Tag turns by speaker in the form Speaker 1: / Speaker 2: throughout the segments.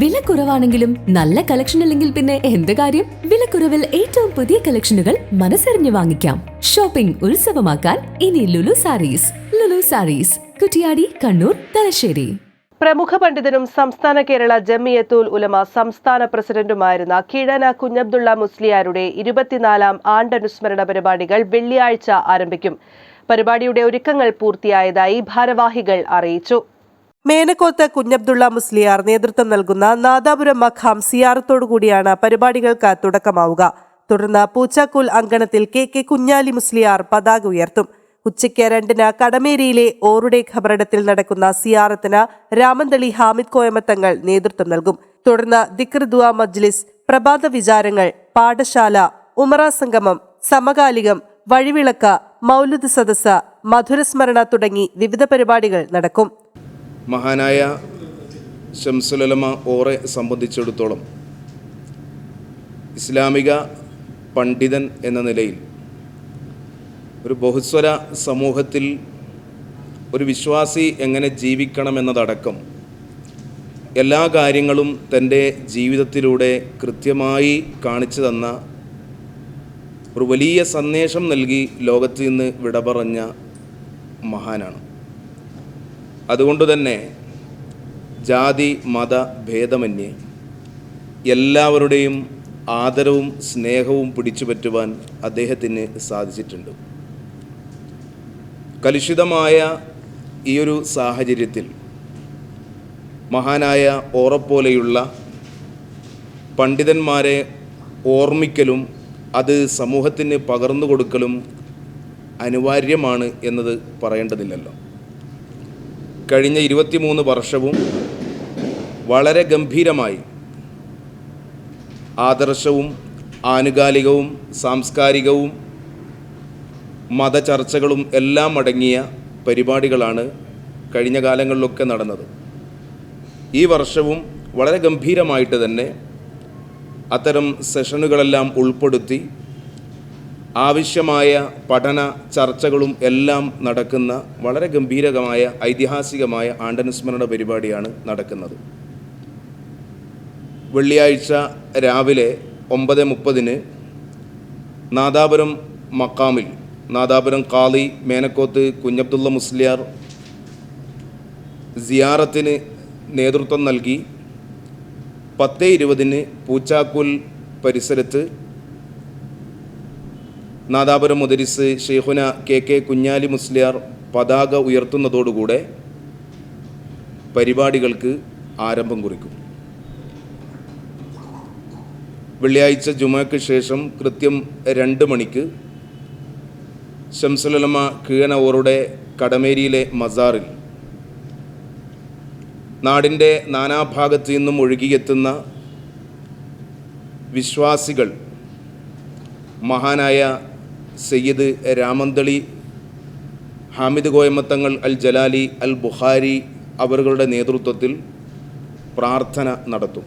Speaker 1: വില കുറവാണെങ്കിലും നല്ല കളക്ഷൻ അല്ലെങ്കിൽ പിന്നെ എന്ത് കാര്യം? വിലക്കുറവിൽ ഏറ്റവും പുതിയ കളക്ഷനുകൾ മനസ്സറിഞ്ഞ് വാങ്ങിക്കാം. ഷോപ്പിംഗ് ഉത്സവമാക്കാൻ ഇനി ലുലു സാരീസ്. ലുലു സാരീസ്. കുറ്റിയാടി കണ്ണൂർ തലശ്ശേരി.
Speaker 2: പ്രമുഖ പണ്ഡിതനും സംസ്ഥാന കേരള ജമിയത്തുൽ ഉലമ സംസ്ഥാന പ്രസിഡന്റുമായിരുന്ന കീഴന കുഞ്ഞബ്ദുള്ള മുസ്ലിയാരുടെ ഇരുപത്തിനാലാം ആണ്ടനുസ്മരണ പരിപാടികൾ വെള്ളിയാഴ്ച ആരംഭിക്കും. പരിപാടിയുടെ ഒരുക്കങ്ങൾ പൂർത്തിയായതായി ഭാരവാഹികൾ അറിയിച്ചു. മേനക്കോത്ത് കുഞ്ഞബ്ദുള്ള മുസ്ലിയാർ നേതൃത്വം നൽകുന്ന നാദാപുരം മഖാം സിയാറത്തോടുകൂടിയാണ് പരിപാടികൾക്ക് തുടക്കമാവുക. തുടർന്ന് പൂച്ചാക്കൂൽ അങ്കണത്തിൽ കെ കെ കുഞ്ഞാലി മുസ്ലിയാർ പതാക ഉയർത്തും. ഉച്ചയ്ക്ക് രണ്ടിന് കടമേരിയിലെ ഓറുടെ ഖബറടത്തിൽ നടക്കുന്ന സിയാറത്തിന് രാമന്തളി ഹാമിദ് കോയമത്തങ്ങൾ നേതൃത്വം നൽകും. തുടർന്ന് ദിക്ർ ദുആ മജ്ലിസ് പ്രഭാത വിചാരങ്ങൾ പാഠശാല ഉമറ സംഗമം സമകാലികം വഴിവിളക്ക മൗലുദ് സദസ്സ് മധുരസ്മരണ തുടങ്ങി വിവിധ പരിപാടികൾ നടക്കും.
Speaker 3: മഹാനായ ഷംസുലമ ഓറെ സംബന്ധിച്ചിടത്തോളം ഇസ്ലാമിക പണ്ഡിതൻ എന്ന നിലയിൽ ഒരു ബഹുസ്വര സമൂഹത്തിൽ ഒരു വിശ്വാസി എങ്ങനെ ജീവിക്കണമെന്നതടക്കം എല്ലാ കാര്യങ്ങളും തന്റെ ജീവിതത്തിലൂടെ കൃത്യമായി കാണിച്ചു തന്ന ഒരു വലിയ സന്ദേശം നൽകി ലോകത്ത് നിന്ന് വിട പറഞ്ഞ മഹാനാണ്. അതുകൊണ്ട് തന്നെ ജാതി മത ഭേദമന്യേ എല്ലാവരുടെയും ആദരവും സ്നേഹവും പിടിച്ചുപറ്റുവാൻ അദ്ദേഹത്തിന് സാധിച്ചിട്ടുണ്ട്. കലുഷിതമായ ഈ ഒരു സാഹചര്യത്തിൽ മഹാനായ ഓറപ്പോലെയുള്ള പണ്ഡിതന്മാരെ ഓർമ്മിക്കലും അത് സമൂഹത്തിന് പകർന്നു കൊടുക്കലും അനിവാര്യമാണ് എന്നത് പറയേണ്ടതില്ലല്ലോ. കഴിഞ്ഞ ഇരുപത്തിമൂന്ന് വർഷവും വളരെ ഗംഭീരമായി ആദർശവും ആനുകാലികവും സാംസ്കാരികവും മതചർച്ചകളും എല്ലാം അടങ്ങിയ പരിപാടികളാണ് കഴിഞ്ഞ കാലങ്ങളിലൊക്കെ നടന്നത്. ഈ വർഷവും വളരെ ഗംഭീരമായിട്ട് തന്നെ അത്തരം സെഷനുകളെല്ലാം ഉൾപ്പെടുത്തി ആവശ്യമായ പഠന ചർച്ചകളും എല്ലാം നടക്കുന്ന വളരെ ഗംഭീരമായ ഐതിഹാസികമായ ആണ്ടനുസ്മരണ പരിപാടിയാണ് നടക്കുന്നത്. വെള്ളിയാഴ്ച രാവിലെ ഒമ്പത് മുപ്പതിന് നാദാപുരം മക്കാമിൽ നാദാപുരം കാളി മേനക്കോത്ത് കുഞ്ഞബ്ദുള്ള മുസ്ലിയാർ സിയാറത്തിന് നേതൃത്വം നൽകി പത്ത് ഇരുപതിന് പൂച്ചാക്കുൽ പരിസരത്ത് നാദാപുരം മുദരിസ് ഷെയ്ഖുന കെ കെ കുഞ്ഞാലി മുസ്ലിയാർ പതാക ഉയർത്തുന്നതോടുകൂടെ പരിപാടികൾക്ക് ആരംഭം കുറിക്കും. വെള്ളിയാഴ്ച ജുമയ്ക്ക് ശേഷം കൃത്യം രണ്ട് മണിക്ക് ഷംസുലമ കീഴനവറുടെ കടമേരിയിലെ മസാറിൽ നാടിന്റെ നാനാഭാഗത്തു നിന്നും ഒഴുകിയെത്തുന്ന വിശ്വാസികൾ മഹാനായ സയ്യിദ് രാമന്തളി ഹാമിദ് കോയമ്മത്തങ്ങൾ അൽ ജലാലി അൽ ബുഹാരി അവരുടെ നേതൃത്വത്തിൽ പ്രാർത്ഥന നടത്തും.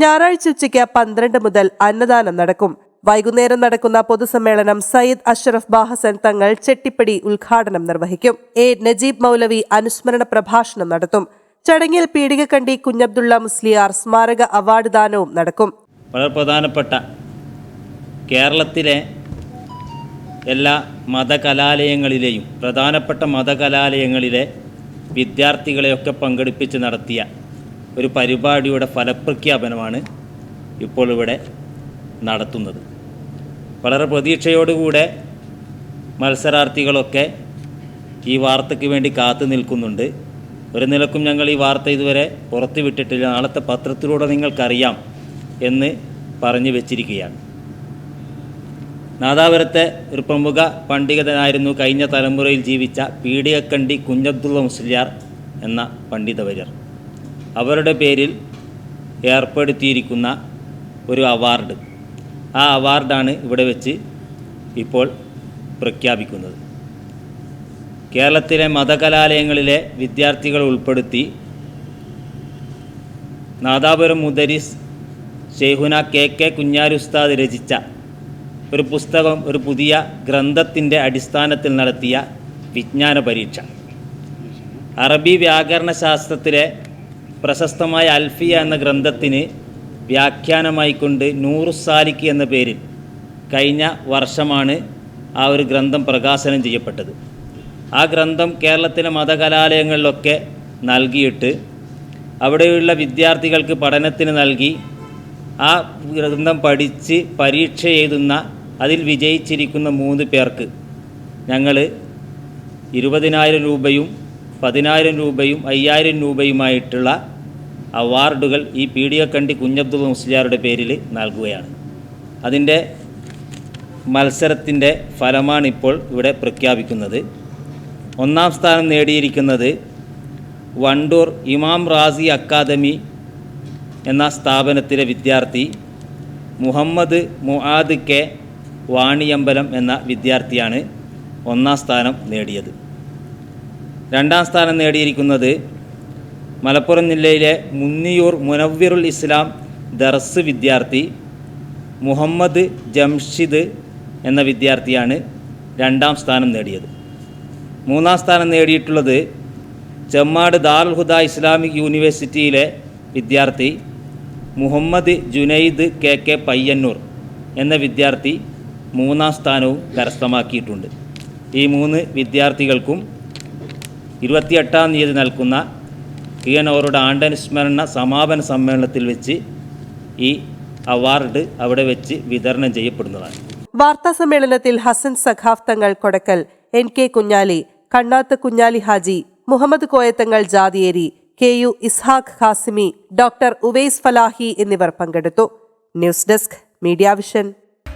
Speaker 2: ഞായറാഴ്ച ഉച്ചയ്ക്ക് പന്ത്രണ്ട് മുതൽ അന്നദാനം നടക്കും. വൈകുന്നേരം നടക്കുന്ന പൊതുസമ്മേളനം സയ്യിദ് അഷറഫ് ബാഹസൻ തങ്ങൾ ചെട്ടിപ്പടി ഉദ്ഘാടനം നിർവഹിക്കും. എ. നജീബ് മൗലവി അനുസ്മരണ പ്രഭാഷണം നടത്തും. ചടങ്ങിൽ പീടികക്കണ്ടി കുഞ്ഞബ്ദുള്ള മുസ്ലിയാർ സ്മാരക അവാർഡ് ദാനവും നടക്കും.
Speaker 4: വളരെ പ്രധാനപ്പെട്ട കേരളത്തിലെ എല്ലാ മതകലാലയങ്ങളിലെയും പ്രധാനപ്പെട്ട മതകലാലയങ്ങളിലെ വിദ്യാർത്ഥികളെയൊക്കെ പങ്കെടുപ്പിച്ച് നടത്തിയ ഒരു പരിപാടിയുടെ ഫലപ്രഖ്യാപനമാണ് ഇപ്പോൾ ഇവിടെ നടത്തുന്നത്. വളരെ പ്രതീക്ഷയോടുകൂടെ മത്സരാർത്ഥികളൊക്കെ ഈ വാർത്തയ്ക്ക് വേണ്ടി കാത്തു നിൽക്കുന്നുണ്ട്. ഒരു നിലക്കും ഞങ്ങൾ ഈ വാർത്ത ഇതുവരെ പുറത്തുവിട്ടിട്ടില്ല. നാളത്തെ പത്രത്തിലൂടെ നിങ്ങൾക്കറിയാം എന്ന് പറഞ്ഞു വെച്ചിരിക്കുകയാണ്. നാദാപുരത്തെ ഒരു പ്രമുഖ പണ്ഡിതനായിരുന്നു കഴിഞ്ഞ തലമുറയിൽ ജീവിച്ച പീഡികക്കണ്ടി കുഞ്ഞബ്ദുള്ള മുസ്ലിയാർ എന്ന പണ്ഡിതവര്യർ. അവരുടെ പേരിൽ ഏർപ്പെടുത്തിയിരിക്കുന്ന ഒരു അവാർഡ്. ആ അവാർഡാണ് ഇവിടെ വെച്ച് ഇപ്പോൾ പ്രഖ്യാപിക്കുന്നത്. കേരളത്തിലെ മതകലാലയങ്ങളിലെ വിദ്യാർത്ഥികൾ ഉൾപ്പെടുത്തി നാദാപുരം മുദരിസ് ഷെയ്ഹുന കെ കെ കുഞ്ഞാരുസ്താദ് രചിച്ച ഒരു പുസ്തകം ഒരു പുതിയ ഗ്രന്ഥത്തിന്റെ അടിസ്ഥാനത്തിൽ നടത്തിയ വിജ്ഞാന പരീക്ഷ. അറബി വ്യാകരണ ശാസ്ത്രത്തിലെ പ്രശസ്തമായ അൽഫിയ എന്ന ഗ്രന്ഥത്തിന് വ്യാഖ്യാനമായിക്കൊണ്ട് നൂറു സാലിക്ക് എന്ന പേരിൽ കഴിഞ്ഞ വർഷമാണ് ആ ഒരു ഗ്രന്ഥം പ്രകാശനം ചെയ്യപ്പെട്ടത്. ആ ഗ്രന്ഥം കേരളത്തിലെ മതകലാലയങ്ങളിലൊക്കെ നൽകിയിട്ട് അവിടെയുള്ള വിദ്യാർത്ഥികൾക്ക് പഠനത്തിന് നൽകി ആ ഗ്രന്ഥം പഠിച്ച് പരീക്ഷ എഴുതുന്ന അതിൽ വിജയിച്ചിരിക്കുന്ന മൂന്ന് പേർക്ക് ഞങ്ങൾ ഇരുപതിനായിരം രൂപയും പതിനായിരം രൂപയും അയ്യായിരം രൂപയുമായിട്ടുള്ള അവാർഡുകൾ ഈ പി ഡി കണ്ടി കുഞ്ഞബ്ദുൽ മുസ്ലിയാരുടെ പേരിൽ നൽകുകയാണ്. അതിന്റെ മത്സരത്തിന്റെ ഫലമാണിപ്പോൾ ഇവിടെ പ്രഖ്യാപിക്കുന്നത്. ഒന്നാം സ്ഥാനം നേടിയിരിക്കുന്നത് വണ്ടൂർ ഇമാം റാസി അക്കാദമി എന്ന സ്ഥാപനത്തിലെ വിദ്യാർത്ഥി മുഹമ്മദ് മുആദ് കെ വാണിയമ്പലം എന്ന വിദ്യാർത്ഥിയാണ് ഒന്നാം സ്ഥാനം നേടിയത്. രണ്ടാം സ്ഥാനം നേടിയിരിക്കുന്നത് മലപ്പുറം ജില്ലയിലെ മുന്നിയൂർ മുനവ്വിറുൽ ഇസ്ലാം ദർസ് വിദ്യാർത്ഥി മുഹമ്മദ് ജംഷിദ് എന്ന വിദ്യാർത്ഥിയാണ് രണ്ടാം സ്ഥാനം നേടിയത്. മൂന്നാം സ്ഥാനം നേടിയിട്ടുള്ളത് ചെമ്മാട് ദാറുൽ ഹുദ ഇസ്ലാമിക് യൂണിവേഴ്സിറ്റിയിലെ വിദ്യാർത്ഥി മുഹമ്മദ് ജുനൈദ് കെ കെ പയ്യന്നൂർ എന്ന വിദ്യാർത്ഥി മൂന്നാം സ്ഥാനവും കരസ്ഥമാക്കിയിട്ടുണ്ട്. ഈ മൂന്ന് വിദ്യാർത്ഥികൾക്കും ഇരുപത്തിയെട്ടാം തീയതി നൽകുന്ന കിയനോറുടെ ആണ്ടനുസ്മരണ സമാപന സമ്മേളനത്തിൽ വെച്ച് ഈ അവാർഡ് അവിടെ വെച്ച് വിതരണം ചെയ്യപ്പെടുന്നതാണ്.
Speaker 2: വാർത്താ സമ്മേളനത്തിൽ Hasan Saqaf Thangal Kodakkal N K Kunhali Kannath Kunhali Haji Muhammad Koyathangal Jathiyeri K U Ishaq Qasimi doctor Uvais Falahi എന്നിവർ പങ്കെടുത്തു. News desk media vision.